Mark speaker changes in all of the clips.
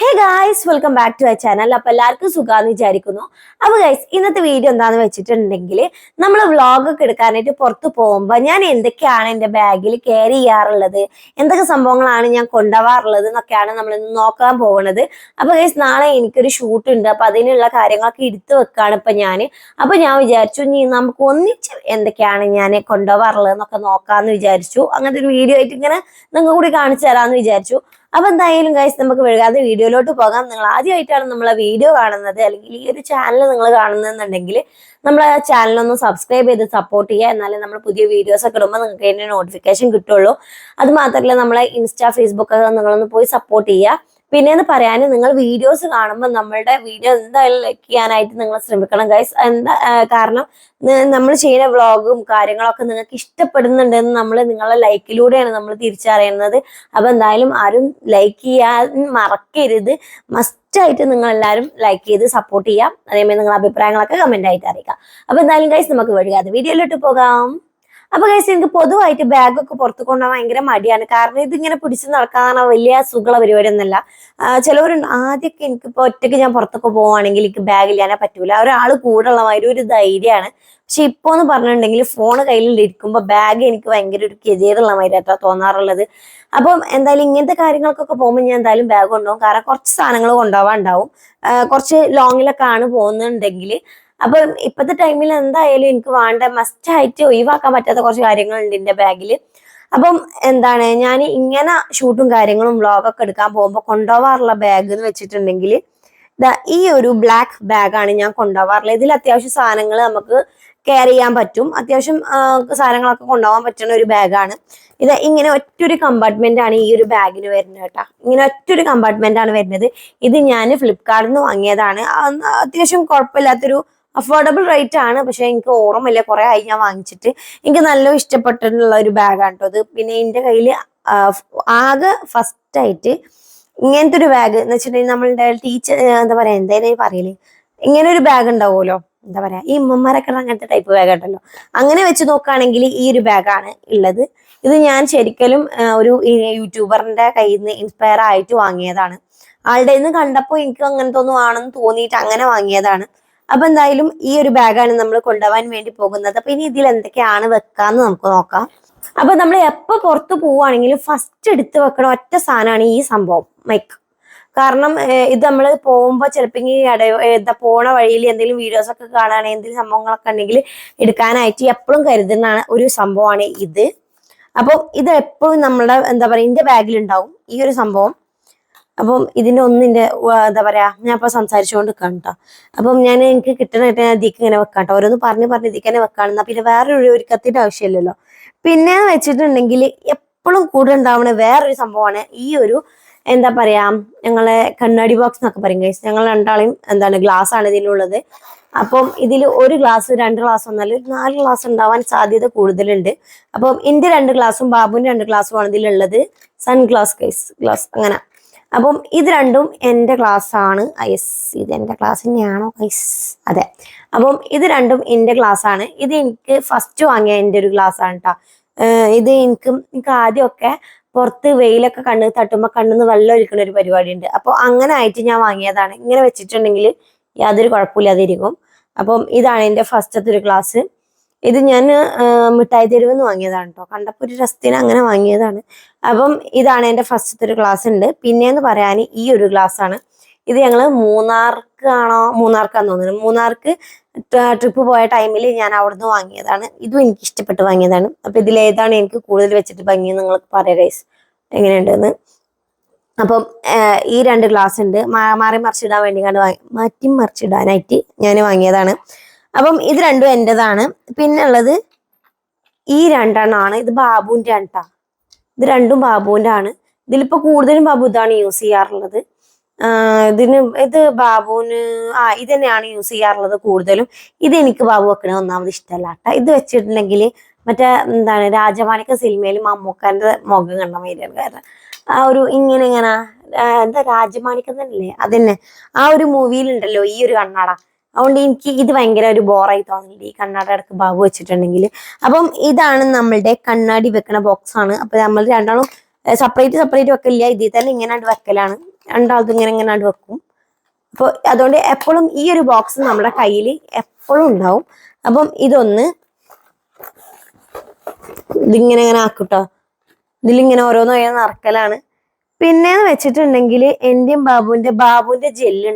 Speaker 1: Hey guys welcome back to I channel അപ്പൊ എല്ലാവർക്കും സുഖാന്ന് വിചാരിക്കുന്നു. അപ്പൊ ഗൈസ് ഇന്നത്തെ വീഡിയോ എന്താന്ന് വെച്ചിട്ടുണ്ടെങ്കിൽ നമ്മൾ വ്ളോഗ് ഒക്കെ എടുക്കാനായിട്ട് പുറത്ത് പോകുമ്പോൾ ഞാൻ എന്തൊക്കെയാണ് എന്റെ ബാഗിൽ ക്യാരി ചെയ്യാറുള്ളത്? എന്തൊക്കെ സംഭവങ്ങളാണ് ഞാൻ കൊണ്ടുപോകാറുള്ളത് എന്നൊക്കെയാണ് നമ്മൾ ഇന്ന് നോക്കാൻ പോകുന്നത്. അപ്പൊ ഗൈസ് നാളെ എനിക്കൊരു ഷൂട്ട് ഉണ്ട്. അപ്പൊ അതിനുള്ള കാര്യങ്ങളൊക്കെ എടുത്തു വെക്കാണ് ഇപ്പൊ ഞാൻ അപ്പൊ ഞാൻ വിചാരിച്ചു ഇനി നമുക്ക് ഒന്നിച്ച് എന്തൊക്കെയാണ് ഞാൻ കൊണ്ടുപോകാറുള്ളത് എന്നൊക്കെ നോക്കാന്ന് വിചാരിച്ചു. അങ്ങനത്തെ ഒരു വീഡിയോ ആയിട്ട് ഇങ്ങനെ നിങ്ങൾ കൂടി കാണിച്ചു തരാമെന്ന് വിചാരിച്ചു. അപ്പൊ എന്തായാലും ഗൈസ് നമുക്ക് വൈകാതെ വീഡിയോയിലോട്ട് പോകാം. നിങ്ങൾ ആദ്യമായിട്ടാണ് നമ്മളെ വീഡിയോ കാണുന്നത്. അല്ലെങ്കിൽ ഈ ഒരു ചാനൽ നിങ്ങൾ കാണുന്നുണ്ടെങ്കിൽ നമ്മളെ ചാനലൊന്ന് സബ്സ്ക്രൈബ് ചെയ്ത് സപ്പോർട്ട് ചെയ്യുക. എന്നാലേ നമ്മൾ പുതിയ വീഡിയോസ് ഒക്കെ ഇടുമ്പോൾ നിങ്ങൾക്ക് അതിന്റെ നോട്ടിഫിക്കേഷൻ കിട്ടുള്ളൂ. അത് മാത്രമല്ല നമ്മളെ ഇൻസ്റ്റാ ഫേസ്ബുക്ക് ഒക്കെ നിങ്ങളൊന്ന് പോയി സപ്പോർട്ട് ചെയ്യുക. പിന്നെന്ന് പറയാൻ നിങ്ങൾ വീഡിയോസ് കാണുമ്പോൾ നമ്മളുടെ വീഡിയോ എന്തായാലും ലൈക്ക് ചെയ്യാനായിട്ട് നിങ്ങൾ ശ്രമിക്കണം ഗൈസ് എന്താ കാരണം നമ്മൾ ചെയ്യുന്ന വ്ളോഗും കാര്യങ്ങളൊക്കെ നിങ്ങൾക്ക് ഇഷ്ടപ്പെടുന്നുണ്ടെന്ന് നമ്മൾ നിങ്ങളെ ലൈക്കിലൂടെയാണ് നമ്മൾ തിരിച്ചറിയുന്നത്. അപ്പൊ എന്തായാലും ആരും ലൈക്ക് ചെയ്യാൻ മറക്കരുത്. മസ്റ്റായിട്ട് നിങ്ങൾ എല്ലാവരും ലൈക്ക് ചെയ്ത് സപ്പോർട്ട് ചെയ്യാം. അതേമാതിരി നിങ്ങളുടെ അഭിപ്രായങ്ങളൊക്കെ കമന്റ് ആയിട്ട് അറിയിക്കാം. അപ്പൊ എന്തായാലും ഗൈസ് നമുക്ക് വഴിയാതെ വീഡിയോയിലോട്ട് പോകാം. അപ്പൊ ഗൈസ് എനിക്ക് പൊതുവായിട്ട് ബാഗൊക്കെ പുറത്ത് കൊണ്ടുപോകാൻ ഭയങ്കര മടിയാണ്. കാരണം ഇതിങ്ങനെ പിടിച്ച് നടക്കാനുള്ള വലിയ സുഖമുള്ള പരിപാടി ഒന്നല്ല ചിലവരുണ്ട് ആദ്യമൊക്കെ എനിക്ക് ഇപ്പൊ ഒറ്റയ്ക്ക് ഞാൻ പുറത്തൊക്കെ പോവാണെങ്കിൽ എനിക്ക് ബാഗ് ഇല്ലാതെ പറ്റൂല. ഒരാൾ കൂടെ ഉള്ള മാതിരി ഒരു ധൈര്യമാണ്. പക്ഷെ ഇപ്പൊ എന്ന് പറഞ്ഞിട്ടുണ്ടെങ്കിൽ ഫോൺ കയ്യിൽ ഇരിക്കുമ്പോൾ ബാഗ് എനിക്ക് ഭയങ്കര ഒരു ഗതികേടുള്ള മാതിരിയാട്ടോ തോന്നാറുള്ളത്. അപ്പം എന്തായാലും ഇങ്ങനത്തെ കാര്യങ്ങൾക്കൊക്കെ പോകുമ്പോൾ ഞാൻ എന്തായാലും ബാഗ് കൊണ്ടുപോകും. കാരണം കുറച്ച് സാധനങ്ങൾ കൊണ്ടുപോകാൻ ഉണ്ടാവും. കുറച്ച് ലോങ്ങിലൊക്കെ ആണ് പോകുന്നുണ്ടെങ്കിൽ അപ്പം ഇപ്പോഴത്തെ ടൈമിൽ എന്തായാലും എനിക്ക് വേണ്ട മസ്റ്റ് ആയിട്ട് ഒഴിവാക്കാൻ പറ്റാത്ത കുറച്ച് കാര്യങ്ങളുണ്ട് എന്റെ ബാഗിൽ അപ്പം എന്താണ് ഞാൻ ഇങ്ങനെ ഷൂട്ടും കാര്യങ്ങളും വ്ളോഗൊക്കെ എടുക്കാൻ പോകുമ്പോൾ കൊണ്ടുപോകാറുള്ള ബാഗ് എന്ന് വെച്ചിട്ടുണ്ടെങ്കിൽ ഈ ഒരു ബ്ലാക്ക് ബാഗാണ് ഞാൻ കൊണ്ടുപോകാറുള്ളത് ഇതിൽ അത്യാവശ്യം സാധനങ്ങൾ നമുക്ക് കെയർ ചെയ്യാൻ പറ്റും. അത്യാവശ്യം സാധനങ്ങളൊക്കെ കൊണ്ടുപോകാൻ പറ്റുന്ന ഒരു ബാഗാണ് ഇത് ഇങ്ങനെ ഒറ്റൊരു കമ്പാർട്ട്മെന്റ് ആണ് ഈ ഒരു ബാഗിന് വരുന്നത് കേട്ടോ. ഇങ്ങനെ ഒറ്റൊരു കമ്പാർട്ട്മെന്റ് ആണ് വരുന്നത്. ഇത് ഞാൻ ഫ്ലിപ്കാർട്ടിൽ നിന്ന് വാങ്ങിയതാണ്. അത്യാവശ്യം കുഴപ്പമില്ലാത്തൊരു അഫോർഡബിൾ റേറ്റ് ആണ്. പക്ഷെ എനിക്ക് ഓർമ്മയില്ല. കുറെ ആയി ഞാൻ വാങ്ങിച്ചിട്ട്. എനിക്ക് നല്ല ഇഷ്ടപ്പെട്ടിട്ടുള്ള ഒരു ബാഗാണ് കേട്ടോ അത്. പിന്നെ എന്റെ കയ്യിൽ ആകെ ഫസ്റ്റ് ആയിട്ട് ഇങ്ങനത്തെ ഒരു ബാഗ് എന്ന് വെച്ചിട്ടുണ്ടെങ്കിൽ നമ്മളുടെ ടീച്ചർ എന്താ പറയാ എന്തായാലും പറയൽ? ഇങ്ങനെ ഒരു ബാഗ് ഉണ്ടാവുമല്ലോ? എന്താ പറയാ ഈ ഉമ്മമാരൊക്കെ അങ്ങനത്തെ ടൈപ്പ് ബാഗ് ഉണ്ടല്ലോ. അങ്ങനെ വെച്ച് നോക്കുകയാണെങ്കിൽ ഈ ഒരു ബാഗാണ് ഉള്ളത്. ഇത് ഞാൻ ശരിക്കലും ഒരു യൂട്യൂബറിന്റെ കയ്യിൽ നിന്ന് ഇൻസ്പയർ ആയിട്ട് വാങ്ങിയതാണ്. ആളുടെ നിന്ന് കണ്ടപ്പോൾ എനിക്ക് അങ്ങനത്തെ ഒന്നും ആണെന്ന് തോന്നിയിട്ട് അങ്ങനെ വാങ്ങിയതാണ്. അപ്പൊ എന്തായാലും ഈ ഒരു ബാഗാണ് നമ്മൾ കൊണ്ടുപോകാൻ വേണ്ടി പോകുന്നത്. അപ്പൊ ഇനി ഇതിൽ എന്തൊക്കെയാണ് വെക്കാന്ന് നമുക്ക് നോക്കാം. അപ്പൊ നമ്മൾ എപ്പോ പുറത്ത് പോവുകയാണെങ്കിലും ഫസ്റ്റ് എടുത്ത് വെക്കണ ഒറ്റ സാധനമാണ് ഈ സംഭവം മൈക്ക് കാരണം ഇത് നമ്മൾ പോകുമ്പോൾ ചിലപ്പോൾ ഈ ഇട എന്താ പോണ വഴിയിൽ എന്തെങ്കിലും വീഡിയോസ് ഒക്കെ കാണുകയാണെങ്കിൽ എന്തെങ്കിലും സംഭവങ്ങളൊക്കെ ഉണ്ടെങ്കിൽ എടുക്കാനായിട്ട് എപ്പോഴും കരുതുന്ന ഒരു സംഭവമാണ് ഇത്. അപ്പം ഇത് എപ്പോഴും നമ്മുടെ എന്താ പറയുക എന്റെ ബാഗിലുണ്ടാവും ഈ ഒരു സംഭവം. അപ്പം ഇതിന്റെ ഒന്നിന്റെ എന്താ പറയാ ഞാൻ ഇപ്പൊ സംസാരിച്ചുകൊണ്ട് നിൽക്കാം കേട്ടോ അപ്പം ഞാൻ എനിക്ക് കിട്ടണമായിട്ട് ഞാൻ ഇതിക്ക് ഇങ്ങനെ വെക്കാം കേട്ടോ ഓരോന്ന് പറഞ്ഞ് പറഞ്ഞ് ഇതിക്ക് തന്നെ വെക്കാണെന്നാ പിന്നെ വേറൊരു ഒരുക്കത്തിന്റെ ആവശ്യമില്ലല്ലോ. പിന്നെ വെച്ചിട്ടുണ്ടെങ്കിൽ എപ്പോഴും കൂടെ ഉണ്ടാവുന്ന വേറൊരു സംഭവമാണ് ഈ ഒരു എന്താ പറയാ ഞങ്ങളെ കണ്ണാടി ബോക്സ് എന്നൊക്കെ പറയും guys. ഞങ്ങൾ രണ്ടാളെയും എന്താണ് ഗ്ലാസ് ആണ് ഇതിലുള്ളത്. അപ്പം ഇതിൽ ഒരു ഗ്ലാസ് രണ്ട് ഗ്ലാസ് വന്നാൽ ഒരു നാല് ഗ്ലാസ് ഉണ്ടാവാൻ സാധ്യത കൂടുതലുണ്ട്. അപ്പം എന്റെ രണ്ട് ഗ്ലാസും ബാബുവിന്റെ രണ്ട് ഗ്ലാസും ആണ് ഇതിലുള്ളത്. സൺ ഗ്ലാസ് ഗൈസ് ഗ്ലാസ് അങ്ങനെ. അപ്പം ഇത് രണ്ടും എന്റെ ക്ലാസ് ആണ്. എസ് ഇത് എന്റെ ക്ലാസ് തന്നെയാണോ? ഐസ് അതെ. അപ്പം ഇത് രണ്ടും എന്റെ ക്ലാസ് ആണ്. ഇത് എനിക്ക് ഫസ്റ്റ് വാങ്ങിയ എന്റെ ഒരു ക്ലാസ് ആണ് കേട്ടോ ഇത് എനിക്ക് എനിക്ക് ആദ്യമൊക്കെ പുറത്ത് വെയിലൊക്കെ കണ്ണ് തട്ടുമ്പോൾ കണ്ണിന്ന് വെള്ളം ഒഴിക്കുന്ന ഒരു പരിപാടി ഉണ്ട് അപ്പോൾ അങ്ങനെ ആയിട്ട് ഞാൻ വാങ്ങിയതാണ്. ഇങ്ങനെ വെച്ചിട്ടുണ്ടെങ്കിൽ യാതൊരു കുഴപ്പമില്ലാതിരിക്കും അപ്പം ഇതാണ് എന്റെ ഫസ്റ്റത്തെ ഒരു ക്ലാസ് ഇത് ഞാൻ മിഠായി തെരുവ് നിന്ന് വാങ്ങിയതാണ് കേട്ടോ കണ്ടപ്പോൾ ഒരു രസത്തിന് അങ്ങനെ വാങ്ങിയതാണ്. അപ്പം ഇതാണ് എന്റെ ഫസ്റ്റത്തെ ഒരു ഗ്ലാസ് ഉണ്ട്. പിന്നെന്ന് പറയാൻ ഈ ഒരു ഗ്ലാസ് ആണ്. ഇത് ഞങ്ങൾ മൂന്നാർക്ക് ആണോ മൂന്നാർക്കാന്ന് തോന്നുന്നു. മൂന്നാർക്ക് ട്രിപ്പ് പോയ ടൈമിൽ ഞാൻ അവിടുന്ന് വാങ്ങിയതാണ്. ഇതും എനിക്ക് ഇഷ്ടപ്പെട്ട് വാങ്ങിയതാണ്. അപ്പം ഇതിലേതാണ് എനിക്ക് കൂടുതൽ വെച്ചിട്ട് ഭംഗി നിങ്ങൾക്ക് പറയാം ഗൈസ് എങ്ങനെയുണ്ടെന്ന്. അപ്പം ഈ രണ്ട് ഗ്ലാസ് ഉണ്ട്. മാറി മറിച്ചിടാൻ വേണ്ടി കണ്ട് മാറ്റി മറിച്ചിടാനായിട്ട് ഞാൻ വാങ്ങിയതാണ്. അപ്പം ഇത് രണ്ടും എന്റെതാണ് പിന്നെ ഉള്ളത് ഈ രണ്ടെണ്ണമാണ് ഇത് ബാബുവിന്റെ ആണ് ട്ടാ. ഇത് രണ്ടും ബാബുവിന്റെ ആണ്. ഇതിലിപ്പോ കൂടുതലും ബാബു ഇതാണ് യൂസ് ചെയ്യാറുള്ളത്. ഇതിന് ഇത് ബാബുവിന് ആ ഇത് തന്നെയാണ് യൂസ് ചെയ്യാറുള്ളത് കൂടുതലും. ഇത് എനിക്ക് ബാബു വെക്കണ ഒന്നാമത് ഇഷ്ടമല്ല കേട്ടോ. ഇത് വെച്ചിട്ടുണ്ടെങ്കിൽ മറ്റേ എന്താണ് രാജമാണിക്ക സിനിമയിൽ മമ്മൂക്കാന്റെ മുഖം കണ്ട മാതിരിയാണ് കാരണം. ആ ഒരു ഇങ്ങനെ ഇങ്ങനെ എന്താ രാജമാണിക്കം അതന്നെ. ആ ഒരു മൂവിയിലുണ്ടല്ലോ ഈ ഒരു കണ്ണാട. അതുകൊണ്ട് എനിക്ക് ഇത് ഭയങ്കര ഒരു ബോറായി തോന്നില്ല ഈ കണ്ണാടി ഇടയ്ക്ക് ബാബു വെച്ചിട്ടുണ്ടെങ്കിൽ അപ്പം ഇതാണ് നമ്മളുടെ കണ്ണാടി വെക്കണ ബോക്സ് ആണ്. അപ്പൊ നമ്മൾ രണ്ടാളും സെപ്പറേറ്റ് സെപ്പറേറ്റ് വെക്കില്ല ഇതിൽ തന്നെ ഇങ്ങനെ വെക്കലാണ്. രണ്ടാളും ഇങ്ങനെ ഇങ്ങനെ വെക്കും. അപ്പോൾ അതുകൊണ്ട് എപ്പോഴും ഈ ഒരു ബോക്സ് നമ്മുടെ കയ്യിൽ എപ്പോഴും ഉണ്ടാവും. അപ്പം ഇതൊന്ന് ഇതിങ്ങനെ ഇങ്ങനെ ആക്കൂട്ടോ. ഇതിലിങ്ങനെ ഓരോന്നും ഓരോന്ന് നിറക്കലാണ്. പിന്നെന്ന് വെച്ചിട്ടുണ്ടെങ്കിൽ എന്റെയും ബാബുവിന്റെ ബാബുവിന്റെ ജെല്ല്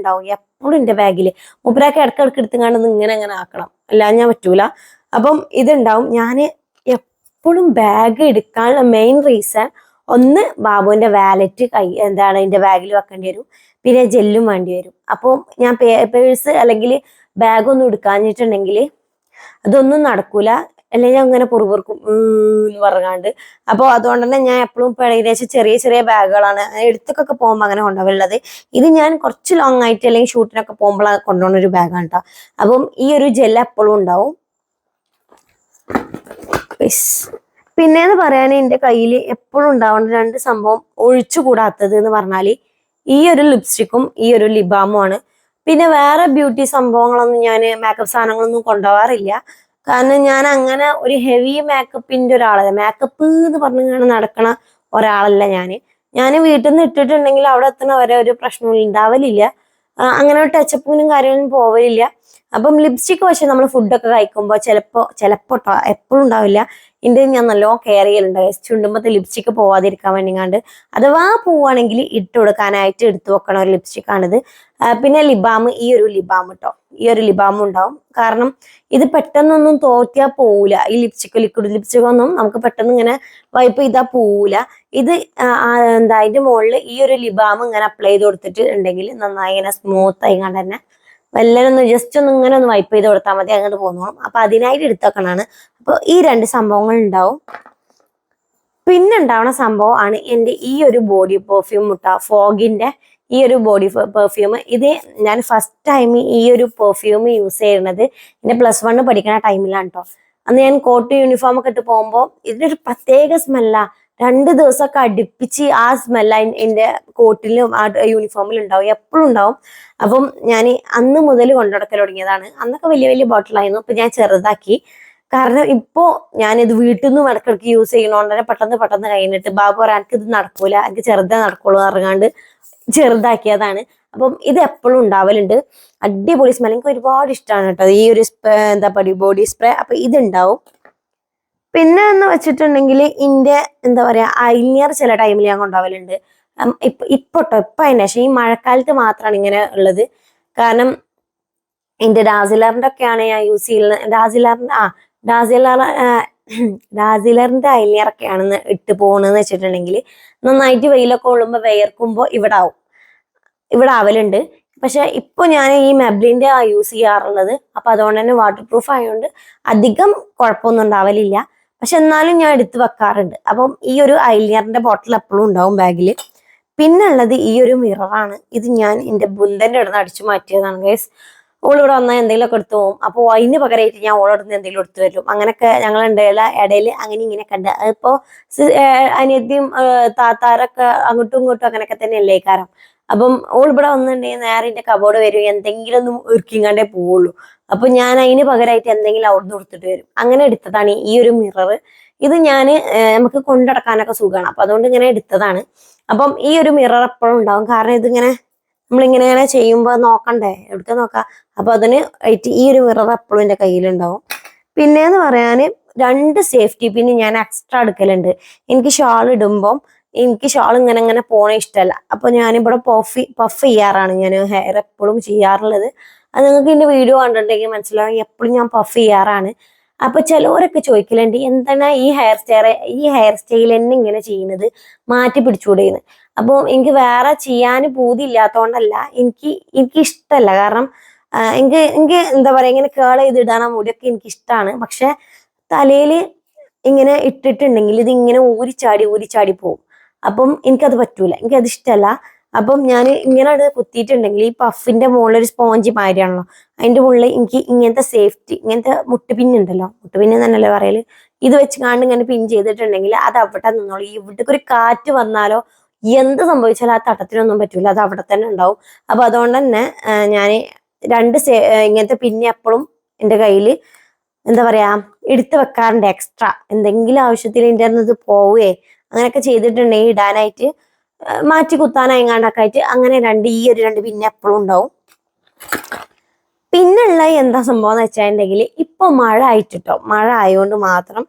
Speaker 1: എപ്പോഴും എന്റെ ബാഗിൽ മൂപ്പരാക്ക് ഇടക്കിടക്ക് എടുത്തുകൊണ്ട് ഇങ്ങനെ അങ്ങനെ ആക്കണം. അല്ലാതെ ഞാൻ പറ്റൂല. അപ്പം ഇതുണ്ടാവും. ഞാൻ എപ്പോഴും ബാഗ് എടുക്കാനുള്ള മെയിൻ റീസൺ ഒന്ന് ബാബുവിന്റെ വാലറ്റ് കൈ എന്താണ് എന്റെ ബാഗിൽ വെക്കേണ്ടി വരും. പിന്നെ ജെല്ലും വേണ്ടി വരും. അപ്പം ഞാൻ പേഴ്സ് അല്ലെങ്കിൽ ബാഗ് ഒന്നും എടുക്കാഞ്ഞിട്ടുണ്ടെങ്കിൽ അതൊന്നും നടക്കൂല. അല്ലെങ്കിൽ അങ്ങനെ പുറകുറുക്കും എന്ന് പറഞ്ഞാണ്ട്. അപ്പോൾ അതുകൊണ്ട് തന്നെ ഞാൻ എപ്പോഴും ഏകദേശം ചെറിയ ചെറിയ ബാഗുകളാണ് എടുത്തൊക്കെ പോകുമ്പോൾ അങ്ങനെ കൊണ്ടുപോകുള്ളത് ഇത് ഞാൻ കുറച്ച് ലോങ് ആയിട്ട് അല്ലെങ്കിൽ ഷൂട്ടിനൊക്കെ പോകുമ്പോഴാണ് കൊണ്ടുപോകുന്ന ഒരു ബാഗാണ് കേട്ടോ അപ്പം ഈ ഒരു ജെൽ എപ്പോഴും ഉണ്ടാവും. പിന്നെന്ന് പറയാൻ എന്റെ കയ്യിൽ എപ്പോഴും ഉണ്ടാവുന്ന രണ്ട് സംഭവം ഒഴിച്ചുകൂടാത്തത് എന്ന് പറഞ്ഞാൽ ഈ ഒരു ലിപ്സ്റ്റിക്കും ഈ ഒരു ലിബാമും ആണ്. പിന്നെ വേറെ ബ്യൂട്ടി സംഭവങ്ങളൊന്നും ഞാൻ മേക്കപ്പ് സാധനങ്ങളൊന്നും കൊണ്ടുപോകാറില്ല. കാരണം ഞാൻ അങ്ങനെ ഒരു ഹെവി മേക്കപ്പിന്റെ ഒരാളല്ല. മേക്കപ്പ് എന്ന് പറഞ്ഞാണ് നടക്കണ ഒരാളല്ല ഞാൻ ഞാൻ വീട്ടിൽ നിന്ന് ഇട്ടിട്ടുണ്ടെങ്കിൽ അവിടെ എത്തണ വരെ ഒരു പ്രശ്നവും ഉണ്ടാവലില്ല. അങ്ങനെ ടച്ചപ്പിനും കാര്യങ്ങളും പോവലില്ല. അപ്പം ലിപ്സ്റ്റിക്ക് പക്ഷെ നമ്മൾ ഫുഡൊക്കെ കഴിക്കുമ്പോൾ ചിലപ്പോൾ ചിലപ്പോൾ എപ്പോഴും ഉണ്ടാവില്ല. എന്റെ ഞാൻ നല്ലോണം കെയർ ചെയ്യലുണ്ട് ചുണ്ടുമ്പത്തെ ലിപ്സ്റ്റിക്ക് പോവാതിരിക്കാൻ വേണ്ടിങ്ങാണ്ട്. അഥവാ പോവുകയാണെങ്കിൽ ഇട്ട് കൊടുക്കാനായിട്ട് എടുത്തു വെക്കണ ഒരു ലിപ്സ്റ്റിക്കാണിത് പിന്നെ ലിബാം ഈ ഒരു ലിബാം കേട്ടോ ഈ ഒരു ലിബാം ഉണ്ടാവും. കാരണം ഇത് പെട്ടെന്നൊന്നും തോറ്റിയാൽ പോവില്ല ഈ ലിപ്സ്റ്റിക്ക് ലിക്വിഡ് ലിപ്സ്റ്റിക് ഒന്നും നമുക്ക് പെട്ടെന്ന് ഇങ്ങനെ വൈപ്പ് ചെയ്താൽ പോവില്ല ഇത് എന്താ അതിന്റെ മുകളിൽ ഈ ഒരു ലിബാം ഇങ്ങനെ അപ്ലൈ ചെയ്ത് കൊടുത്തിട്ട് ഉണ്ടെങ്കിൽ നന്നായി ഇങ്ങനെ സ്മൂത്ത് ആയി കണ്ട് തന്നെ വല്ലനൊന്ന് ജസ്റ്റ് ഒന്ന് ഇങ്ങനെ ഒന്ന് വൈപ്പ് ചെയ്ത് കൊടുത്താൽ മതി അങ്ങോട്ട് പോന്നോളും. അപ്പൊ അതിനായിട്ട് എടുത്തേക്കണാണ്. അപ്പൊ ഈ രണ്ട് സംഭവങ്ങൾ ഉണ്ടാവും. പിന്നെ ഉണ്ടാവുന്ന സംഭവം ആണ് എന്റെ ഈ ഒരു ബോഡി പെർഫ്യൂം മുട്ട ഫോഗിന്റെ ഈ ഒരു ബോഡി പെർഫ്യൂം ഇത് ഞാൻ ഫസ്റ്റ് ടൈം ഈ ഒരു പെർഫ്യൂം യൂസ് ചെയ്യുന്നത് എന്റെ പ്ലസ് വണ്ണ് പഠിക്കുന്ന ടൈമിലാണ് കേട്ടോ അന്ന് ഞാൻ കോട്ട് യൂണിഫോം ഒക്കെ ഇട്ട് പോകുമ്പോൾ ഇതിനൊരു പ്രത്യേക സ്മെല്ലാ രണ്ട് ദിവസമൊക്കെ അടുപ്പിച്ച് ആ സ്മെല്ല എന്റെ കോട്ടിലും ആ യൂണിഫോമിലും ഉണ്ടാവും എപ്പോഴും ഉണ്ടാവും. അപ്പം ഞാൻ അന്ന് മുതൽ കൊണ്ടുനടക്കൽ തുടങ്ങിയതാണ്. അന്നൊക്കെ വലിയ വലിയ ബോട്ടിലായിരുന്നു അപ്പം ഞാൻ ചെറുതാക്കി. കാരണം ഇപ്പോ ഞാനിത് വീട്ടിൽ നിന്നും ഇടക്കിടക്ക് യൂസ് ചെയ്യണോണ്ട് തന്നെ പെട്ടെന്ന് പെട്ടെന്ന് കഴിഞ്ഞിട്ട് ബാബു പറയാൻ എനിക്ക് ഇത് നടക്കൂല. എനിക്ക് ചെറുതേ നടക്കുള്ളൂ പറഞ്ഞാണ്ട് ചെറുതാക്കിയതാണ്. അപ്പം ഇത് എപ്പോഴും ഉണ്ടാവലുണ്ട്. അടിപൊളി സ്മെൽ ഒരുപാട് ഇഷ്ടമാണ് കേട്ടോ ഈ ഒരു എന്താ പറയുക ബോഡി സ്പ്രേ അപ്പൊ ഇതുണ്ടാവും. പിന്നെ എന്ന് വെച്ചിട്ടുണ്ടെങ്കിൽ ഇന്റെ എന്താ പറയാ ഐലിയർ ചില ടൈമിൽ ഞാൻ കൊണ്ടുപോകലുണ്ട് ഇപ്പൊ ഇപ്പൊ ട്ടോ ഇപ്പൊ പക്ഷെ ഈ മഴക്കാലത്ത് മാത്രമാണ് ഇങ്ങനെ ഉള്ളത്. കാരണം എന്റെ ഡാസിലറിന്റെ ഒക്കെയാണ് ഞാൻ യൂസ് ചെയ്യുന്നത്. ഡാസിലറിന്റെ ആ ഡാസിലർ ഡാസിലറിന്റെ ഐലിയർ ഒക്കെയാണെന്ന് ഇട്ട് പോകണമെന്ന് വെച്ചിട്ടുണ്ടെങ്കിൽ നന്നായിട്ട് വെയിലൊക്കെ കൊള്ളുമ്പോൾ വിയർക്കുമ്പോൾ ഇവിടെ ആവും ഇവിടെ ആവലുണ്ട് പക്ഷെ ഇപ്പൊ ഞാൻ ഈ മെബ്ലിന്റെ ആ യൂസ് ചെയ്യാറുള്ളത്. അപ്പൊ അതുകൊണ്ട് തന്നെ വാട്ടർ പ്രൂഫ് ആയതുകൊണ്ട് അധികം കുഴപ്പമൊന്നും ഉണ്ടാവലില്ല. പക്ഷെ എന്നാലും ഞാൻ എടുത്ത് വെക്കാറുണ്ട്. അപ്പം ഈ ഒരു ഐലിയറിന്റെ ബോട്ടിൽ എപ്പോഴും ഉണ്ടാവും ബാഗിൽ പിന്നെ ഉള്ളത് ഈ ഒരു മിററാണ് ഇത് ഞാൻ എന്റെ ബുന്ദന്റെ ഇടന്ന് അടിച്ചു മാറ്റിയതാണ് ഗൈസ് ഓളിവിടെ വന്നാൽ എന്തെങ്കിലുമൊക്കെ എടുത്തു പോകും അപ്പോൾ അതിന് പകരമായിട്ട് ഞാൻ ഓളോടുന്ന് എന്തെങ്കിലും എടുത്തു വരും. അങ്ങനെയൊക്കെ ഞങ്ങൾ ഇടയില ഇടയിൽ അങ്ങനെ ഇങ്ങനെ ഉണ്ട് ഇപ്പോൾ അനിയത്തിയും താത്താരൊക്കെ അങ്ങോട്ടും ഇങ്ങോട്ടും അങ്ങനെയൊക്കെ തന്നെ അല്ലേ കാരണം അപ്പം ഓൾ ഇവിടെ വന്നിട്ടുണ്ടെങ്കിൽ നേരെ കബോർഡ് വരും. എന്തെങ്കിലും ഒന്നും ഒരുക്കിങ്ങാണ്ടേ പോവുള്ളൂ. അപ്പൊ ഞാൻ അതിന് പകരമായിട്ട് എന്തെങ്കിലും അവിടുന്ന് കൊടുത്തിട്ട് വരും. അങ്ങനെ എടുത്തതാണ് ഈ ഒരു മിറർ ഇത് ഞാൻ നമുക്ക് കൊണ്ടടക്കാനൊക്കെ സുഖമാണ്. അപ്പൊ അതുകൊണ്ട് ഇങ്ങനെ എടുത്തതാണ്. അപ്പം ഈ ഒരു മിറർ എപ്പോഴും ഉണ്ടാവും. കാരണം ഇതിങ്ങനെ നമ്മളിങ്ങനെ ഇങ്ങനെ ചെയ്യുമ്പോൾ നോക്കണ്ടേ? എവിടേക്ക് നോക്കാം? അപ്പൊ അതിന് ഈ ഒരു മിറർ എപ്പോഴും എന്റെ കയ്യിലുണ്ടാവും. പിന്നെന്ന് പറയാന് രണ്ട് സേഫ്റ്റി പിന്നെ ഞാൻ എക്സ്ട്രാ എടുക്കലുണ്ട്. എനിക്ക് ഷാൾ ഇടുമ്പം എനിക്ക് ഷാൾ ഇങ്ങനെ ഇങ്ങനെ പോണ ഇഷ്ടമല്ല അപ്പൊ ഞാനിവിടെ പഫ് പഫ് ചെയ്യാറാണ്. ഞാൻ ഹെയർ എപ്പോഴും ചെയ്യാറുള്ളത്. അത് നിങ്ങൾക്ക് എന്റെ വീഡിയോ കണ്ടിട്ടുണ്ടെങ്കിൽ മനസ്സിലാവും എപ്പോഴും ഞാൻ പഫ് ചെയ്യാറാണ്. അപ്പൊ ചിലവരൊക്കെ ചോദിക്കലുണ്ട് എന്താണ് ഈ ഹെയർ സ്റ്റൈൽ ഈ ഹെയർ സ്റ്റൈൽ തന്നെ ഇങ്ങനെ ചെയ്യുന്നത്? മാറ്റി പിടിച്ചുകൂടെയെന്ന് അപ്പോൾ എനിക്ക് വേറെ ചെയ്യാൻ പൂതി ഇല്ലാത്തതുകൊണ്ടല്ല എനിക്ക് എനിക്ക് ഇഷ്ടമല്ല കാരണം എനിക്ക് എനിക്ക് എന്താ പറയാ ഇങ്ങനെ കേൾ ചെയ്തിടാൻ ആ മുടിയൊക്കെ എനിക്ക് ഇഷ്ടമാണ് പക്ഷെ തലയിൽ ഇങ്ങനെ ഇട്ടിട്ടുണ്ടെങ്കിൽ ഇത് ഇങ്ങനെ ഊരിച്ചാടി ഊരിച്ചാടി പോകും അപ്പം എനിക്കത് പറ്റൂല. എനിക്കത് ഇഷ്ടമല്ല അപ്പം ഞാൻ ഇങ്ങനെ അത് കുത്തിയിട്ടുണ്ടെങ്കിൽ ഈ പഫിന്റെ ഒരു സ്പോഞ്ച് മാതിരിയാണല്ലോ അതിന്റെ മുകളിൽ എനിക്ക് ഇങ്ങനത്തെ സേഫ്റ്റി ഇങ്ങനത്തെ മുട്ടുപിന്നുണ്ടല്ലോ. മുട്ടുപിന്ന് തന്നെയല്ലേ പറയൽ? ഇത് വെച്ച് കാണ്ട് ഇങ്ങനെ പിൻ ചെയ്തിട്ടുണ്ടെങ്കിൽ അത് അവിടെ നിന്നോളൂ. ഇവിടേക്ക് ഒരു കാറ്റ് വന്നാലോ എന്ത് സംഭവിച്ചാലും ആ തട്ടത്തിനൊന്നും പറ്റൂല. അത് അവിടെ തന്നെ ഉണ്ടാവും. അപ്പൊ അതുകൊണ്ട് തന്നെ ഞാൻ രണ്ട് ഇങ്ങനത്തെ പിന്നെ എപ്പോഴും എന്റെ കയ്യിൽ എന്താ പറയാ എടുത്തു വെക്കാറുണ്ട് എക്സ്ട്രാ. എന്തെങ്കിലും ആവശ്യത്തിൽ എന്റെ ഇത് പോവുകയെ അങ്ങനെയൊക്കെ ചെയ്തിട്ടുണ്ടെങ്കിൽ ഇടാനായിട്ട് മാറ്റി കുത്താനായിങ്ങാണ്ടൊക്കെ ആയിട്ട് അങ്ങനെ രണ്ട് ഈ ഒരു രണ്ട് പിന്നെ എപ്പോഴും ഉണ്ടാവും. പിന്നെയുള്ള എന്താ സംഭവം എന്ന് വെച്ചിട്ടുണ്ടെങ്കിൽ ഇപ്പൊ മഴ ആയിട്ടോ മഴ ആയതുകൊണ്ട് മാത്രം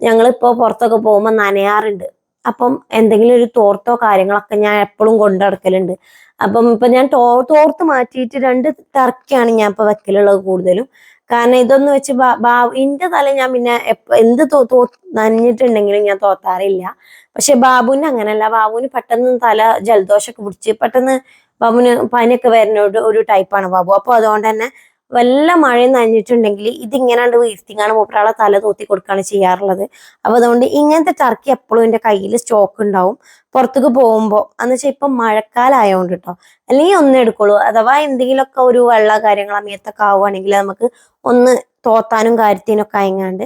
Speaker 1: ഞങ്ങളിപ്പോ പുറത്തൊക്കെ പോകുമ്പോൾ നനയാറുണ്ട്. അപ്പം എന്തെങ്കിലും ഒരു തോർത്തോ കാര്യങ്ങളൊക്കെ ഞാൻ എപ്പോഴും കൊണ്ടുനടക്കലുണ്ട് അപ്പം ഇപ്പൊ ഞാൻ തോർത്ത് മാറ്റിയിട്ട് രണ്ട് ടർക്കിയാണ് ഞാൻ ഇപ്പൊ വെക്കലുള്ളത് കൂടുതലും. കാരണം ഇതൊന്നും വെച്ച് ബാ ബാ- തല ഞാൻ പിന്നെ എന്ത് തോ നനഞ്ഞിട്ടുണ്ടെങ്കിലും ഞാൻ തോത്താറില്ല. പക്ഷെ ബാബുവിന് അങ്ങനല്ല. ബാബുവിന് പെട്ടെന്ന് തല ജലദോഷമൊക്കെ പിടിച്ച് പെട്ടെന്ന് ബാബുവിന് പനിയൊക്കെ വരുന്ന ഒരു ടൈപ്പാണ് ബാബു. അപ്പൊ അതുകൊണ്ട് തന്നെ വല്ല മഴയും നനഞ്ഞിട്ടുണ്ടെങ്കിൽ ഇതിങ്ങനാണ്ട് വീഴ്ത്തിങ്ങാണ് മൂപ്പരാളെ തല തൂത്തി കൊടുക്കുകയാണ് ചെയ്യാറുള്ളത്. അപ്പോൾ അതുകൊണ്ട് ഇങ്ങനത്തെ ടർക്കി എപ്പോഴും എന്റെ കയ്യിൽ സ്റ്റോക്ക് ഉണ്ടാവും. പുറത്തേക്ക് പോകുമ്പോൾ എന്ന് വെച്ചാൽ ഇപ്പം മഴക്കാലമായതുകൊണ്ട് കേട്ടോ അല്ലെങ്കിൽ ഒന്നേ എടുക്കുള്ളൂ. അഥവാ എന്തെങ്കിലുമൊക്കെ ഒരു വെള്ള കാര്യങ്ങൾ അമിയത്തൊക്കെ ആവുകയാണെങ്കിൽ നമുക്ക് ഒന്ന് തോത്താനും കാര്യത്തിനൊക്കെ അയങ്ങാണ്ട്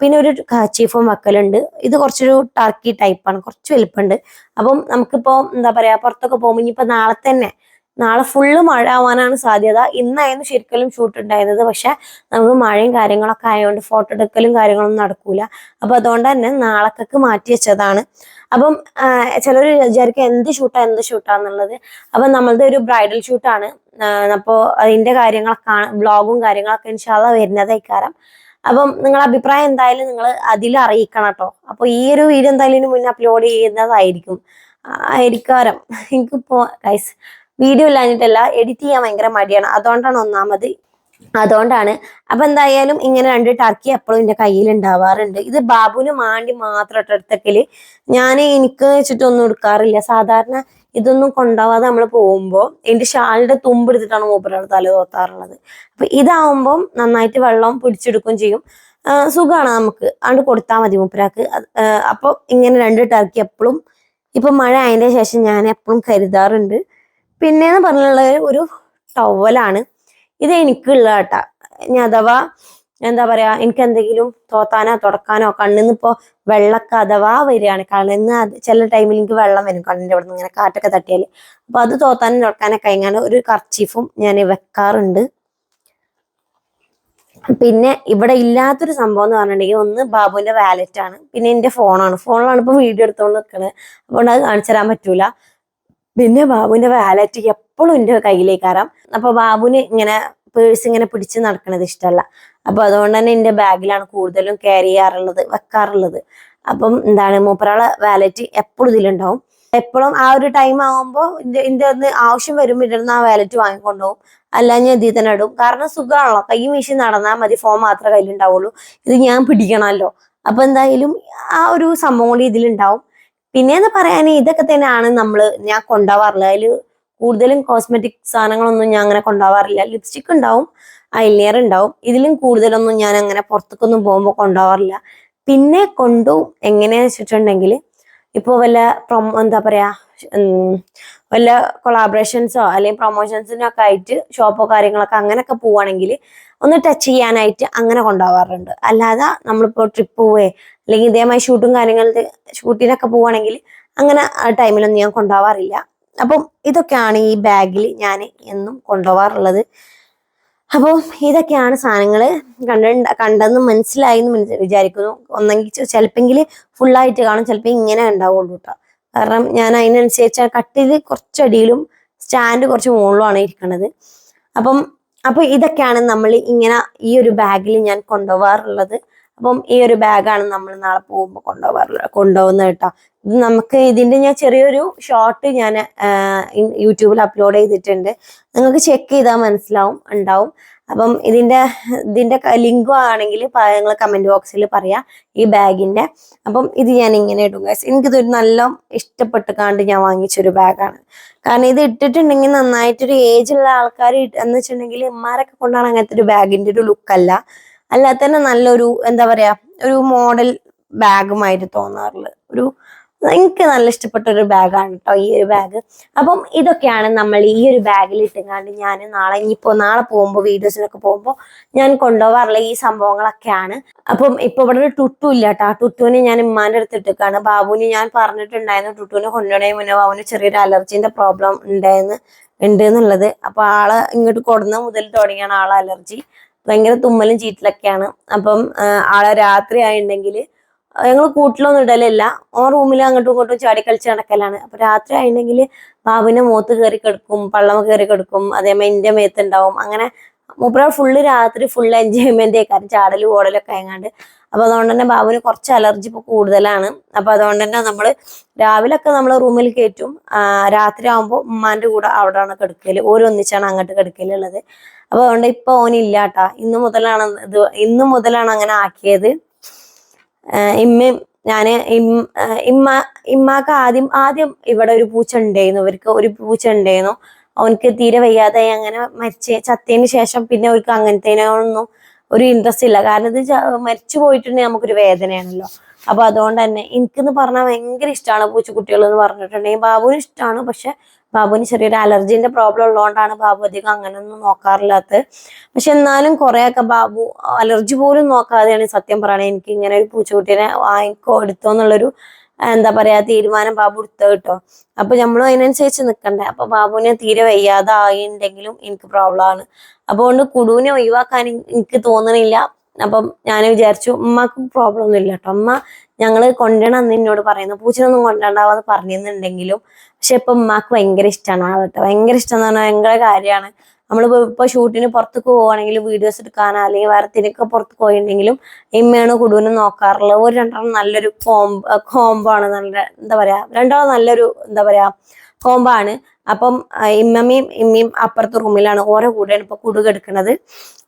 Speaker 1: പിന്നെ ഒരു ചീഫും വെക്കലുണ്ട്. ഇത് കുറച്ചൊരു ടർക്കി ടൈപ്പാണ് കുറച്ച് വലുപ്പമുണ്ട് അപ്പം നമുക്കിപ്പോൾ എന്താ പറയുക പുറത്തൊക്കെ പോകുമ്പോൾ ഇനിയിപ്പോൾ നാളെ തന്നെ നാളെ ഫുള്ള് മഴ ആവാനാണ് സാധ്യത. ഇന്നായിരുന്നു ശരിക്കലും ഷൂട്ട് ഉണ്ടായിരുന്നത്. പക്ഷെ നമുക്ക് മഴയും കാര്യങ്ങളൊക്കെ ആയതുകൊണ്ട് ഫോട്ടോ എടുക്കലും കാര്യങ്ങളൊന്നും നടക്കൂല. അപ്പൊ അതുകൊണ്ട് തന്നെ നാളേക്കൊക്കെ മാറ്റി വെച്ചതാണ്. അപ്പം ചിലർ വിചാരിക്കും എന്ത് ഷൂട്ടാ എന്ത് ഷൂട്ടാന്നുള്ളത് അപ്പം നമ്മളത് ഒരു ബ്രൈഡൽ ഷൂട്ടാണ് അപ്പോൾ അതിന്റെ കാര്യങ്ങളൊക്കെ ബ്ലോഗും കാര്യങ്ങളൊക്കെ ഇൻഷാല്ല വരുന്നതായിക്കാരം. അപ്പം നിങ്ങളുടെ അഭിപ്രായം എന്തായാലും നിങ്ങൾ അതിൽ അറിയിക്കണം കേട്ടോ. അപ്പോൾ ഈ ഒരു വീഡിയോ എന്തായാലും മുന്നേ അപ്ലോഡ് ചെയ്യുന്നതായിരിക്കും. ആയിരിക്കാരം. എനിക്കിപ്പോ ഗൈസ് വീഡിയോ ഇല്ലാഞ്ഞിട്ടല്ല എഡിറ്റ് ചെയ്യാൻ ഭയങ്കര മടിയാണ്. അതുകൊണ്ടാണ് ഒന്നാമത്. അതുകൊണ്ടാണ്. അപ്പൊ എന്തായാലും ഇങ്ങനെ രണ്ട് ടർക്കി എപ്പോഴും എന്റെ കയ്യിൽ ഉണ്ടാവാറുണ്ട് ഇത് ബാബുവിന് മാണ്ടി മാത്രം എടുത്തക്കൽ. ഞാൻ എനിക്ക് വെച്ചിട്ടൊന്നും എടുക്കാറില്ല. സാധാരണ ഇതൊന്നും കൊണ്ടാവാതെ നമ്മൾ പോകുമ്പോൾ എന്റെ ഷാളിന്റെ തുമ്പ് എടുത്തിട്ടാണ് മൂപ്പരാൾ തല തോത്താറുള്ളത്. അപ്പൊ ഇതാവുമ്പം നന്നായിട്ട് വെള്ളം പിടിച്ചെടുക്കുകയും ചെയ്യും. സുഖമാണ് നമുക്ക്. അതുകൊണ്ട് കൊടുത്താൽ മതി മൂപ്പരാക്ക്. അപ്പോൾ അപ്പൊ ഇങ്ങനെ രണ്ട് ടർക്കി എപ്പോഴും ഇപ്പൊ മഴ ആയതിന്റെ ശേഷം ഞാൻ എപ്പോഴും കരുതാറുണ്ട്. പിന്നെന്ന് പറഞ്ഞുള്ളത് ഒരു ടവലാണ് ഇത് എനിക്കുള്ള കേട്ടാ ഇനി അഥവാ എന്താ പറയാ എനിക്ക് എന്തെങ്കിലും തോത്താനോ തുടക്കാനോ കണ്ണിന്ന് ഇപ്പോ വെള്ളമൊക്കെ അഥവാ വരികയാണ്. കണ്ണിന്ന് ചില ടൈമിൽ എനിക്ക് വെള്ളം വരും കണ്ണിന്റെ അവിടെ നിന്ന് ഇങ്ങനെ കാറ്റൊക്കെ തട്ടിയാൽ അപ്പൊ അത് തോത്താനും തുടക്കാനൊക്കെ ഇങ്ങനെ ഒരു കർച്ചീഫും ഞാൻ വെക്കാറുണ്ട്. പിന്നെ ഇവിടെ ഇല്ലാത്തൊരു സംഭവം എന്ന് പറഞ്ഞിട്ടുണ്ടെങ്കിൽ ഒന്ന് ബാബുവിന്റെ വാലറ്റ് ആണ്. പിന്നെ എന്റെ ഫോണാണ് ഫോണിലാണ് ഇപ്പൊ വീഡിയോ എടുത്തോണ്ട് നിൽക്കുന്നത് അതുകൊണ്ട് അത് കാണിച്ചു തരാൻ പറ്റൂല. പിന്നെ ബാബുവിന്റെ വാലറ്റ് എപ്പോഴും എന്റെ കയ്യിലേക്കാറാം. അപ്പൊ ബാബുവിന് ഇങ്ങനെ പേഴ്സ് ഇങ്ങനെ പിടിച്ച് നടക്കണത് ഇഷ്ടമല്ല. അപ്പൊ അതുകൊണ്ട് തന്നെ എന്റെ ബാഗിലാണ് കൂടുതലും ക്യാരി ചെയ്യാറുള്ളത് വെക്കാറുള്ളത്. അപ്പം എന്താണ് മൂപ്പരാളെ വാലറ്റ് എപ്പോഴും ഇതിലുണ്ടാവും. എപ്പോഴും ആ ഒരു ടൈം ആവുമ്പോൾ ഇതിന്റെ ഒന്ന് ആവശ്യം വരുമ്പോൾ ഇടുന്ന ആ വാലറ്റ് വാങ്ങിക്കൊണ്ടുപോകും. അല്ല ഞാൻ ഇതിൽ തന്നെ ഇടും. കാരണം സുഖമാണല്ലോ. കൈ വീശി നടന്നാൽ മതി ഫോൺ മാത്രമേ കയ്യിലുണ്ടാവുള്ളൂ. ഇത് ഞാൻ പിടിക്കണമല്ലോ. അപ്പൊ എന്തായാലും ആ ഒരു സംഭവം കൂടി ഇതിലുണ്ടാവും. പിന്നെന്ന് പറയാൻ ഇതൊക്കെ തന്നെയാണ് നമ്മൾ ഞാൻ കൊണ്ടാവാറില്ല അതിൽ കൂടുതലും കോസ്മെറ്റിക് സാധനങ്ങളൊന്നും ഞാൻ അങ്ങനെ കൊണ്ടുപോകാറില്ല ലിപ്സ്റ്റിക് ഉണ്ടാവും ഐലിയർ ഉണ്ടാവും. ഇതിലും കൂടുതലൊന്നും ഞാൻ അങ്ങനെ പുറത്തേക്കൊന്നും പോകുമ്പോൾ കൊണ്ടുപോകാറില്ല പിന്നെ കൊണ്ടു എങ്ങനെയാന്ന് വെച്ചിട്ടുണ്ടെങ്കിൽ ഇപ്പോൾ വല്ല പ്രൊമോ എന്താ പറയാ ഉം, വല്ല കൊളാബറേഷൻസോ അല്ലെങ്കിൽ പ്രൊമോഷൻസിനോ ഒക്കെ ആയിട്ട് ഷോപ്പോ കാര്യങ്ങളൊക്കെ അങ്ങനെയൊക്കെ പോവാണെങ്കിൽ ഒന്ന് ടച്ച് ചെയ്യാനായിട്ട് അങ്ങനെ കൊണ്ടുപോകാറുണ്ട്. അല്ലാതെ നമ്മളിപ്പോൾ ട്രിപ്പ് പോവേ അല്ലെങ്കിൽ ഇതേമായി ഷൂട്ടും കാര്യങ്ങളുടെ ഷൂട്ടിനൊക്കെ പോവാണെങ്കിൽ അങ്ങനെ ആ ടൈമിലൊന്നും ഞാൻ കൊണ്ടുപോകാറില്ല. അപ്പം ഇതൊക്കെയാണ് ഈ ബാഗിൽ ഞാൻ എന്നും കൊണ്ടുപോകാറുള്ളത്. അപ്പോൾ ഇതൊക്കെയാണ് സാധനങ്ങൾ കണ്ട കണ്ടെന്ന് മനസ്സിലായി എന്ന് വിചാരിക്കുന്നു. ഒന്നെങ്കിൽ ചിലപ്പെങ്കിൽ ഫുള്ളായിട്ട് കാണും ചിലപ്പോൾ ഇങ്ങനെ ഉണ്ടാവുള്ളൂ കേട്ടോ കാരണം ഞാൻ അതിനനുസരിച്ച് ആ കട്ടിൽ കുറച്ചടിയിലും സ്റ്റാൻഡ് കുറച്ച് മുകളിലുമാണ് ഇരിക്കുന്നത് അപ്പം അപ്പൊ ഇതൊക്കെയാണ് നമ്മൾ ഇങ്ങനെ ഈ ഒരു ബാഗിൽ ഞാൻ കൊണ്ടുപോകാറുള്ളത്. അപ്പം ഈ ഒരു ബാഗാണ് നമ്മൾ നാളെ പോകുമ്പോൾ കൊണ്ടുപോകാറുള്ളത് കൊണ്ടുപോകുന്നത് കേട്ടോ. ഇത് നമുക്ക് ഇതിന്റെ ഞാൻ ചെറിയൊരു ഷോർട്ട് ഞാൻ യൂട്യൂബിൽ അപ്ലോഡ് ചെയ്തിട്ടുണ്ട്. നിങ്ങൾക്ക് ചെക്ക് ചെയ്താൽ മനസ്സിലാവും ഉണ്ടാവും. അപ്പം ഇതിന്റെ ഇതിന്റെ ലിങ്ക് ആണെങ്കിൽ നിങ്ങൾ കമന്റ് ബോക്സിൽ പറയാ ഈ ബാഗിന്റെ അപ്പം ഇത് ഞാൻ ഇങ്ങനെ ഇടും ഗൈസ് എനിക്കിതൊരു നല്ല ഇഷ്ടപ്പെട്ട് കണ്ട് ഞാൻ വാങ്ങിച്ചൊരു ബാഗാണ് കാരണം ഇത് ഇട്ടിട്ടുണ്ടെങ്കിൽ നന്നായിട്ടൊരു ഏജുള്ള ആൾക്കാർ എന്ന് വെച്ചിട്ടുണ്ടെങ്കിൽ ഇമ്മാരൊക്കെ കൊണ്ടാണ് അങ്ങനത്തെ ഒരു ബാഗിന്റെ ഒരു ലുക്കല്ല അല്ലാതെ തന്നെ നല്ലൊരു എന്താ പറയാ ഒരു മോഡൽ ബാഗുമായിട്ട് തോന്നാറുള്ളത്. ഒരു എനിക്ക് നല്ല ഇഷ്ടപ്പെട്ട ഒരു ബാഗാണ് കേട്ടോ ഈ ഒരു ബാഗ്. അപ്പം ഇതൊക്കെയാണ് നമ്മൾ ഈ ഒരു ബാഗിൽ ഇട്ടുകൊണ്ട് ഞാൻ നാളെ ഇനിയിപ്പോ നാളെ പോകുമ്പോൾ വീഡിയോസിലൊക്കെ പോകുമ്പോൾ ഞാൻ കൊണ്ടുപോകാറുള്ള ഈ സംഭവങ്ങളൊക്കെയാണ്. അപ്പം ഇപ്പൊ ഇവിടെ ഒരു ടുട്ടു ഇല്ല കേട്ടോ ആ ടുട്ടുവിനെ ഞാൻ ഉമ്മാന്റെ അടുത്ത് ഇട്ടിക്കാണ്. ബാബുവിന് ഞാൻ പറഞ്ഞിട്ടുണ്ടായിരുന്നു ടുട്ടുവിനെ കൊണ്ടുപോണേ മുന്നേ ബാബുവിന് ചെറിയൊരു അലർജിന്റെ പ്രോബ്ലം ഉണ്ടായെന്ന് ഉണ്ട് എന്നുള്ളത് അപ്പൊ ആൾ ഇങ്ങോട്ട് കൊടുന്ന മുതൽ തുടങ്ങിയാണ് ആളെ അലർജി. ഭയങ്കര തുമ്മലും ചീറ്റലൊക്കെയാണ്. അപ്പം ആളെ രാത്രി ആയിട്ടുണ്ടെങ്കിൽ ഞങ്ങൾ കൂട്ടിലൊന്നും ഇടലില്ല. ഓ റൂമിൽ അങ്ങോട്ടും ഇങ്ങോട്ടും ചാടി കളിച്ച് നടക്കലാണ്. അപ്പൊ രാത്രി ആയിട്ടുണ്ടെങ്കിൽ ബാബുവിന്റെ മൂത്ത് കയറി കിടക്കും പള്ളമ കയറി കിടക്കും. അതേമാതിരി എന്റെ മേത്ത് ഉണ്ടാവും അങ്ങനെ മൂപ്പര ഫുള്ള് രാത്രി ഫുൾ എൻജോയ്മെന്റ് ആയിക്കാരും. ചാടലും ഓടലൊക്കെ ആയങ്ങാണ്ട്. അപ്പൊ അതുകൊണ്ട് തന്നെ ബാബുവിന് കുറച്ച് അലർജി ഇപ്പൊ കൂടുതലാണ്. അപ്പൊ അതുകൊണ്ട് തന്നെ നമ്മൾ രാവിലെ ഒക്കെ റൂമിൽ കയറ്റും രാത്രി ആകുമ്പോൾ ഉമ്മാന്റെ കൂടെ അവിടെയാണ് കിടക്കൽ. ഓരോന്നിച്ചാണ് അങ്ങോട്ട് കിടക്കലുള്ളത്. അപ്പൊ അതുകൊണ്ട് ഇപ്പൊ ഓനില്ല കേട്ടാ ഇന്ന് മുതലാണ് ഇത് ഇന്ന് മുതലാണ് അങ്ങനെ ആക്കിയത്. ഇമ്മയും ഞാൻ ഇമ്മ ഇമ്മാക്ക് ആദ്യം ആദ്യം ഇവിടെ ഒരു പൂച്ച ഉണ്ടായിരുന്നു. ഇവർക്ക് ഒരു പൂച്ച ഉണ്ടായിരുന്നു. അവനക്ക് തീരെ വയ്യാതെ അങ്ങനെ മരിച്ച് ചത്തതിന് ശേഷം പിന്നെ അവർക്ക് അങ്ങനത്തേനൊന്നും ഒരു ഇൻട്രസ്റ്റ് ഇല്ല. കാരണം ഇത് മരിച്ചു പോയിട്ടുണ്ടെങ്കിൽ നമുക്കൊരു വേദനയാണല്ലോ. അപ്പൊ അതുകൊണ്ട് തന്നെ എനിക്കെന്ന് പറഞ്ഞാൽ ഭയങ്കര ഇഷ്ടമാണ് പൂച്ചക്കുട്ടികൾ എന്ന് പറഞ്ഞിട്ടുണ്ടെങ്കിൽ ബാബുവിന് ഇഷ്ടമാണ് പക്ഷെ ബാബുവിന് ചെറിയൊരു അലർജിന്റെ പ്രോബ്ലം ഉള്ളതുകൊണ്ടാണ് ബാബു അധികം അങ്ങനെയൊന്നും നോക്കാറില്ലാത്തത്. പക്ഷെ എന്നാലും കുറെയൊക്കെ ബാബു അലർജി പോലും നോക്കാതെയാണ് സത്യം പറയണത്. എനിക്ക് ഇങ്ങനെ ഒരു പൂച്ചക്കുട്ടീനെ വാങ്ങിക്കോ എടുത്തോ എന്നുള്ളൊരു എന്താ പറയാ തീരുമാനം ബാബു എടുത്തത് കേട്ടോ. അപ്പൊ നമ്മളും അതിനനുസരിച്ച് നിക്കണ്ടേ. അപ്പൊ ബാബുവിനെ തീരെ വയ്യാതെ ആയിണ്ടെങ്കിലും എനിക്ക് പ്രോബ്ലം ആണ്. അപ്പൊ കൊണ്ട് കുടുവിനെ ഒഴിവാക്കാൻ എനിക്ക് തോന്നണില്ല. അപ്പം ഞാൻ വിചാരിച്ചു ഉമ്മക്ക് പ്രോബ്ലം ഒന്നും ഇല്ല കേട്ടോ അമ്മ ഞങ്ങൾ കൊണ്ടുവരണം അന്ന് എന്നോട് പറയുന്നു. പൂച്ചനൊന്നും കൊണ്ടുണ്ടാവാന്ന് പറഞ്ഞിരുന്നുണ്ടെങ്കിലും പക്ഷെ ഇപ്പൊ ഉമ്മക്ക് ഭയങ്കര ഇഷ്ടമാണ് ആളട്ടെ ഭയങ്കര ഇഷ്ടം എന്ന് പറഞ്ഞാൽ ഭയങ്കര കാര്യമാണ്. നമ്മൾ ഇപ്പൊ ഷൂട്ടിന് പുറത്തേക്ക് പോവുകയാണെങ്കിൽ വീഡിയോസ് എടുക്കാനോ അല്ലെങ്കിൽ വേറെ തിനൊക്കെ പുറത്ത് പോയിട്ടുണ്ടെങ്കിലും ഇമ്മയാണ് കുടുവിനെ നോക്കാറുള്ളത്. ഒരു രണ്ടെണ്ണം നല്ലൊരു കോംബ് കോംബാണ് നല്ല എന്താ പറയാ രണ്ടാളും നല്ലൊരു എന്താ പറയാ കോംബാണ് അപ്പം ഇമ്മമ്മയും ഇമ്മയും അപ്പുറത്തെ റൂമിലാണ് ഓരോ കൂടെയാണ് ഇപ്പൊ കുടുകെടുക്കണത്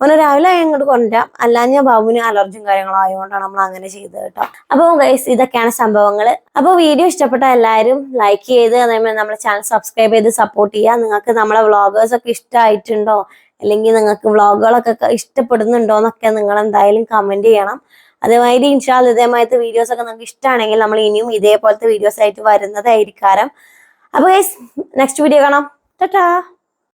Speaker 1: ഓന രാവിലെ അങ്ങോട്ട് കൊണ്ടുവരാം അല്ലാഞ്ഞ ബാബുവിന് അലർജിയും കാര്യങ്ങളും ആയതുകൊണ്ടാണ് നമ്മൾ അങ്ങനെ ചെയ്തത് കേട്ടോ. അപ്പോൾ ഗൈസ് ഇതൊക്കെയാണ് സംഭവങ്ങൾ അപ്പോൾ വീഡിയോ ഇഷ്ടപ്പെട്ട എല്ലാവരും ലൈക്ക് ചെയ്ത് അതേപോലെ നമ്മുടെ ചാനൽ സബ്സ്ക്രൈബ് ചെയ്ത് സപ്പോർട്ട് ചെയ്യുക നിങ്ങൾക്ക് നമ്മളെ വ്ളോഗേഴ്സ് ഒക്കെ ഇഷ്ടമായിട്ടുണ്ടോ അല്ലെങ്കിൽ നിങ്ങൾക്ക് വ്ളോഗുകളൊക്കെ ഇഷ്ടപ്പെടുന്നുണ്ടോ എന്നൊക്കെ നിങ്ങൾ എന്തായാലും കമന്റ് ചെയ്യണം. അതേമാതിരി ഇൻഷാൽ ഇതേമാതിരത്തെ വീഡിയോസ് ഒക്കെ നിങ്ങൾക്ക് ഇഷ്ടമാണെങ്കിൽ നമ്മൾ ഇനിയും ഇതേപോലത്തെ വീഡിയോസ് ആയിട്ട് വരുന്നതായിരിക്കാം അപ്പൊ ഗൈസ് നെക്സ്റ്റ് വീഡിയോ കാണാം. ടാറ്റാ